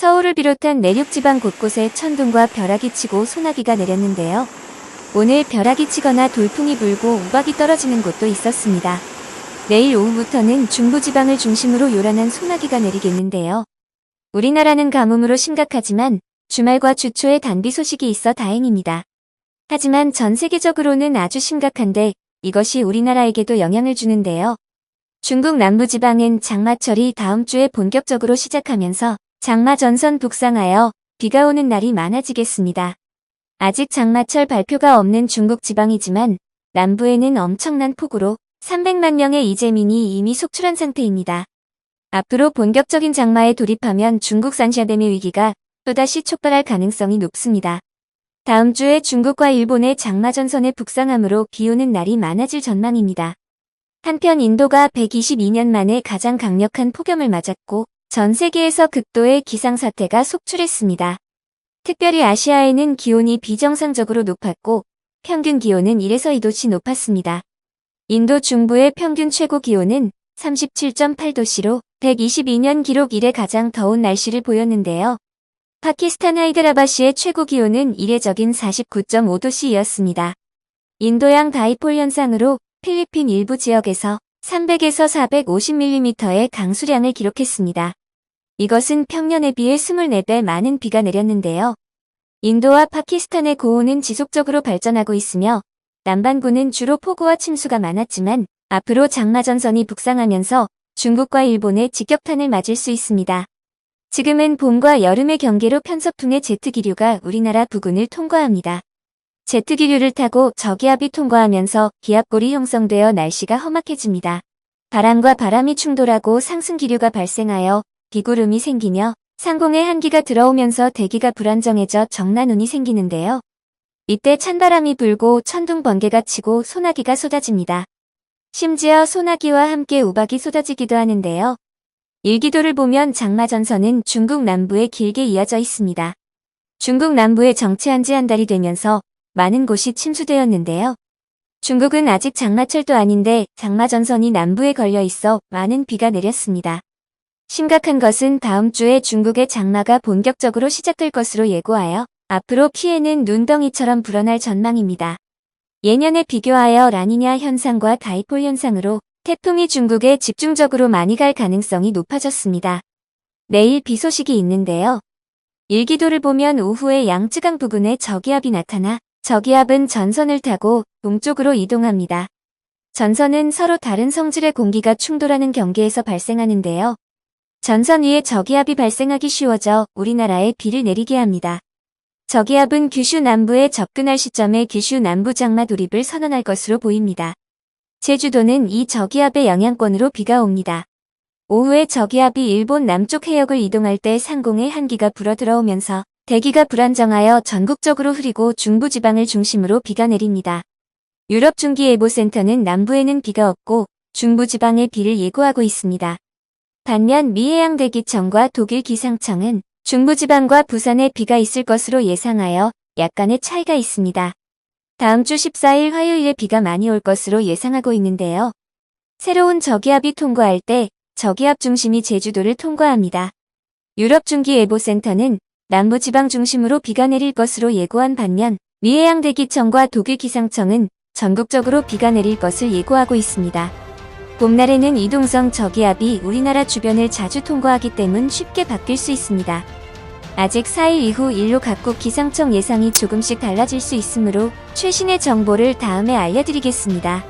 서울을 비롯한 내륙 지방 곳곳에 천둥과 벼락이 치고 소나기가 내렸는데요. 오늘 벼락이 치거나 돌풍이 불고 우박이 떨어지는 곳도 있었습니다. 내일 오후부터는 중부지방을 중심으로 요란한 소나기가 내리겠는데요. 우리나라는 가뭄으로 심각하지만 주말과 주초에 단비 소식이 있어 다행입니다. 하지만 전 세계적으로는 아주 심각한데 이것이 우리나라에게도 영향을 주는데요. 중국 남부지방은 장마철이 다음 주에 본격적으로 시작하면서 장마 전선 북상하여 비가 오는 날이 많아지겠습니다. 아직 장마철 발표가 없는 중국 지방이지만 남부에는 엄청난 폭우로 300만 명의 이재민이 이미 속출한 상태입니다. 앞으로 본격적인 장마에 돌입하면 중국 산샤댐의 위기가 또다시 촉발할 가능성이 높습니다. 다음 주에 중국과 일본의 장마 전선의 북상함으로 비 오는 날이 많아질 전망입니다. 한편 인도가 122년 만에 가장 강력한 폭염을 맞았고 전 세계에서 극도의 기상사태가 속출했습니다. 특별히 아시아에는 기온이 비정상적으로 높았고 평균 기온은 1에서 2도씨 높았습니다. 인도 중부의 평균 최고 기온은 37.8도씨로 122년 기록 이래 가장 더운 날씨를 보였는데요. 파키스탄 하이드라바시의 최고 기온은 이례적인 49.5도씨였습니다. 인도양 다이폴 현상으로 필리핀 일부 지역에서 300에서 450mm의 강수량을 기록했습니다. 이것은 평년에 비해 24배 많은 비가 내렸는데요. 인도와 파키스탄의 고온은 지속적으로 발전하고 있으며 남반구는 주로 폭우와 침수가 많았지만 앞으로 장마전선이 북상하면서 중국과 일본의 직격탄을 맞을 수 있습니다. 지금은 봄과 여름의 경계로 편서풍의 제트기류가 우리나라 부근을 통과합니다. 제트기류를 타고 저기압이 통과하면서 기압골이 형성되어 날씨가 험악해집니다. 바람과 바람이 충돌하고 상승기류가 발생하여 비구름이 생기며 상공에 한기가 들어오면서 대기가 불안정해져 정난운이 생기는데요. 이때 찬바람이 불고 천둥 번개가 치고 소나기가 쏟아집니다. 심지어 소나기와 함께 우박이 쏟아지기도 하는데요. 일기도를 보면 장마전선은 중국 남부에 길게 이어져 있습니다. 중국 남부에 정체한 지 한 달이 되면서 많은 곳이 침수되었는데요. 중국은 아직 장마철도 아닌데 장마전선이 남부에 걸려 있어 많은 비가 내렸습니다. 심각한 것은 다음 주에 중국의 장마가 본격적으로 시작될 것으로 예고하여 앞으로 피해는 눈덩이처럼 불어날 전망입니다. 예년에 비교하여 라니냐 현상과 다이폴 현상으로 태풍이 중국에 집중적으로 많이 갈 가능성이 높아졌습니다. 내일 비 소식이 있는데요. 일기도를 보면 오후에 양쯔강 부근에 저기압이 나타나 저기압은 전선을 타고 동쪽으로 이동합니다. 전선은 서로 다른 성질의 공기가 충돌하는 경계에서 발생하는데요. 전선 위에 저기압이 발생하기 쉬워져 우리나라에 비를 내리게 합니다. 저기압은 규슈 남부에 접근할 시점에 규슈 남부 장마 돌입을 선언할 것으로 보입니다. 제주도는 이 저기압의 영향권으로 비가 옵니다. 오후에 저기압이 일본 남쪽 해역을 이동할 때 상공에 한기가 불어들어오면서 대기가 불안정하여 전국적으로 흐리고 중부지방을 중심으로 비가 내립니다. 유럽 중기예보센터는 남부에는 비가 없고 중부지방에 비를 예고하고 있습니다. 반면 미해양대기청과 독일 기상청은 중부지방과 부산에 비가 있을 것으로 예상하여 약간의 차이가 있습니다. 다음 주 14일 화요일에 비가 많이 올 것으로 예상하고 있는데요. 새로운 저기압이 통과할 때 저기압 중심이 제주도를 통과합니다. 유럽 중기예보센터는 남부지방 중심으로 비가 내릴 것으로 예고한 반면 미해양대기청과 독일 기상청은 전국적으로 비가 내릴 것을 예고하고 있습니다. 봄날에는 이동성 저기압이 우리나라 주변을 자주 통과하기 때문 쉽게 바뀔 수 있습니다. 아직 4일 이후 인류 각국 기상청 예상이 조금씩 달라질 수 있으므로 최신의 정보를 다음에 알려드리겠습니다.